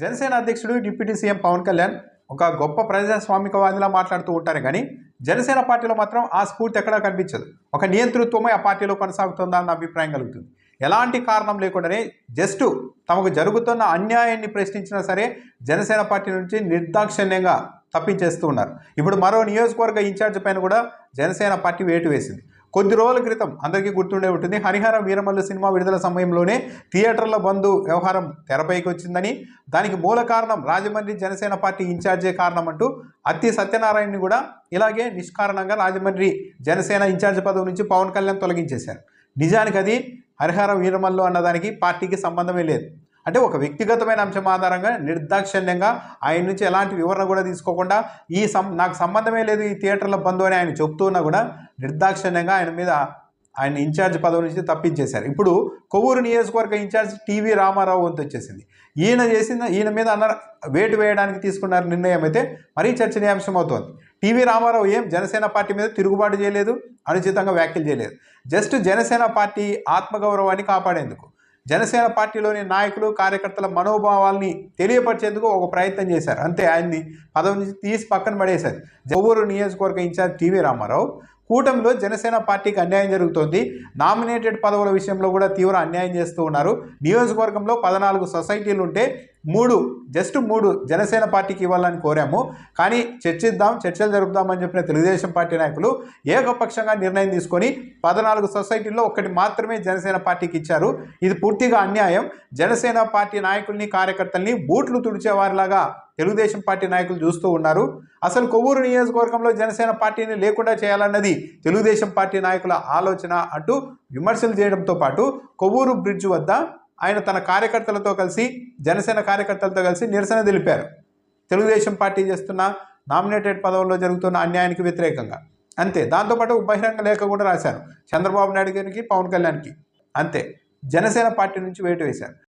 జనసేన అధ్యక్షుడు deputy CM Pawan Kalyan ఒక గొప్ప ప్రజాస్వామికవాదిలా మాట్లాడుతూ ఉంటారు కానీ జనసేన పార్టీలో మాత్రం ఆ స్ఫూర్తి ఎక్కడా కనిపించదు. ఒక నియంతృత్వమే ఆ పార్టీలో కొనసాగుతుందా అన్న అభిప్రాయం కలుగుతుంది. ఎలాంటి కారణం లేకుండానే జస్ట్ తమకు జరుగుతున్న అన్యాయాన్ని ప్రశ్నించినా సరే జనసేన పార్టీ నుంచి నిర్దాక్షిణ్యంగా తప్పించేస్తూ ఉన్నారు. ఇప్పుడు మరో నియోజకవర్గ ఇన్ఛార్జ్ పైన కూడా జనసేన పార్టీ వేటు వేసింది. కొద్ది రోజుల క్రితం అందరికీ గుర్తుండే ఉంటుంది. హరిహర వీరమల్లు సినిమా విడుదల సమయంలోనే థియేటర్ల బంధు వ్యవహారం తెరపైకి వచ్చిందని దానికి మూల కారణం రాజమండ్రి జనసేన పార్టీ ఇన్ఛార్జే కారణం అంటూ అత్తి సత్యనారాయణని కూడా ఇలాగే నిష్కారణంగా రాజమండ్రి జనసేన ఇన్ఛార్జ్ పదవి నుంచి పవన్ కళ్యాణ్ తొలగించేశారు. నిజానికి అది హరిహర వీరమల్లు అన్నదానికి పార్టీకి సంబంధమే లేదు. అంటే ఒక వ్యక్తిగతమైన అంశం ఆధారంగా నిర్దాక్షిణ్యంగా ఆయన నుంచి ఎలాంటి వివరణ కూడా తీసుకోకుండా ఈ సం నాకు సంబంధమే లేదు ఈ థియేటర్ల బంధు అని ఆయన చెప్తున్నా కూడా నిర్దాక్షిణ్యంగా ఆయన మీద ఆయన ఇన్ఛార్జ్ పదవి నుంచి తప్పించేశారు. ఇప్పుడు కొవ్వూరు నియోజకవర్గ ఇన్ఛార్జ్ టీవీ రామారావు వంతు వచ్చేసింది. ఈయన చేసిన ఈయన మీద అన్న వేటు వేయడానికి తీసుకున్న నిర్ణయం అయితే మరీ చర్చనీయాంశం అవుతోంది టీవీ రామారావు ఏం జనసేన పార్టీ మీద తిరుగుబాటు చేయలేదు అనుచితంగా వ్యాఖ్యలు చేయలేదు. జస్ట్ జనసేన పార్టీ ఆత్మగౌరవాన్ని కాపాడేందుకు జనసేన పార్టీలోని నాయకులు కార్యకర్తల మనోభావాల్ని తెలియపరిచేందుకు ఒక ప్రయత్నం చేశారు. అంతే ఆయన్ని పదవి నుంచి తీసి పక్కన పడేశారు. జవ్వూరు నియోజకవర్గ ఇన్ఛార్జ్ టీవీ రామారావు కూటమిలో జనసేన పార్టీకి అన్యాయం జరుగుతోంది. నామినేటెడ్ పదవుల విషయంలో కూడా తీవ్ర అన్యాయం చేస్తూ ఉన్నారు. నియోజకవర్గంలో పద్నాలుగు సొసైటీలు ఉంటే మూడు జస్ట్ మూడు జనసేన పార్టీకి ఇవ్వాలని కోరాము. కానీ చర్చిద్దాం చర్చలు జరుపుదామని చెప్పిన తెలుగుదేశం పార్టీ నాయకులు ఏకపక్షంగా నిర్ణయం తీసుకొని పద్నాలుగు సొసైటీల్లో ఒకటి మాత్రమే జనసేన పార్టీకి ఇచ్చారు. ఇది పూర్తిగా అన్యాయం. జనసేన పార్టీ నాయకుల్ని కార్యకర్తల్ని బూట్లు తుడిచేవారిలాగా తెలుగుదేశం పార్టీ నాయకులు చూస్తూ ఉన్నారు. అసలు కొవ్వూరు నియోజకవర్గంలో జనసేన పార్టీని లేకుండా చేయాలన్నది తెలుగుదేశం పార్టీ నాయకుల ఆలోచన అంటూ విమర్శలు చేయడంతో పాటు కొవ్వూరు బ్రిడ్జ్ వద్ద ఆయన తన కార్యకర్తలతో కలిసి జనసేన కార్యకర్తలతో కలిసి నిరసన తెలిపారు. తెలుగుదేశం పార్టీ చేస్తున్న నామినేటెడ్ పదవుల్లో జరుగుతున్న అన్యాయానికి వ్యతిరేకంగా. అంతే. దాంతోపాటు బహిరంగ లేఖ కూడా రాశారు. చంద్రబాబు నాయుడు గారికి పవన్ కళ్యాణ్కి. అంతే. జనసేన పార్టీ నుంచి వేటు వేశారు.